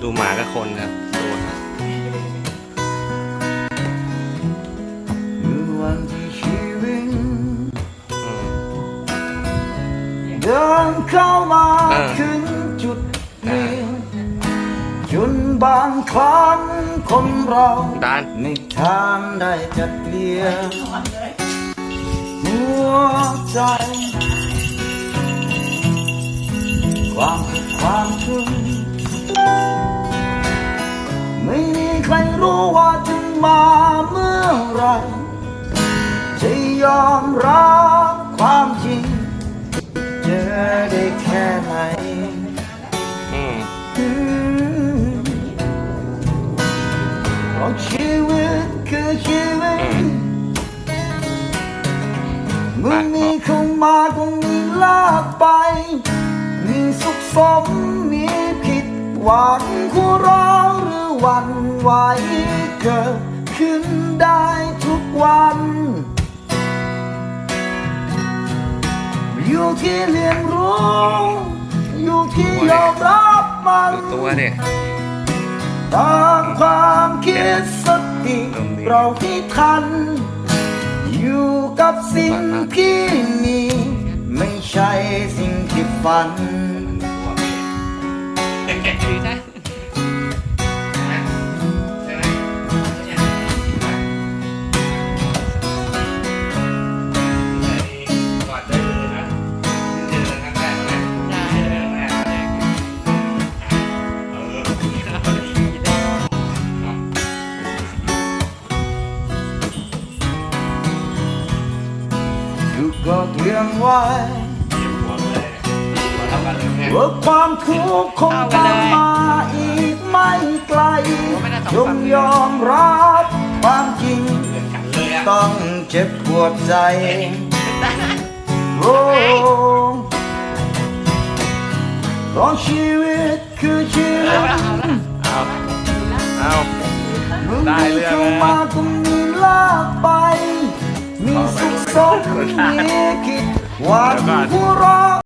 ดูหมากับคนครับดูครับคือวันที่ชีวิตอืมเดินเข้ามาเออถึงจุดนี้จนบางครั้งคนเราดานไม่ทางได้จะเกลียดหัวใจความสุขความทุกข์ มรับความจริง เจอได้แค่ไหนอืมอืมเพราะชีวิตคือชีวิตอืมเมื่อมีเข้ามาก็มีลากไป มีสุขสมมีผิดหวังหัวเราะหรือหวันไหวเกิดขึ้นได้ทุกวัน อยู่ที่เรียนรู้ อยู่ที่ยอมรับมันดูตัวดิตามความคิดสติตรงนี้เราที่ทัน อยู่กับสิ่งที่มี ไม่ใช่สิ่งที่ฝัน รียมไว้ว่าความทุกข์คงตามมาอีกไม่ไกลจงยอมรับความจริง ต้องเจ็บปวดใจโอ้เพราะชีวิตคือชีวิต มี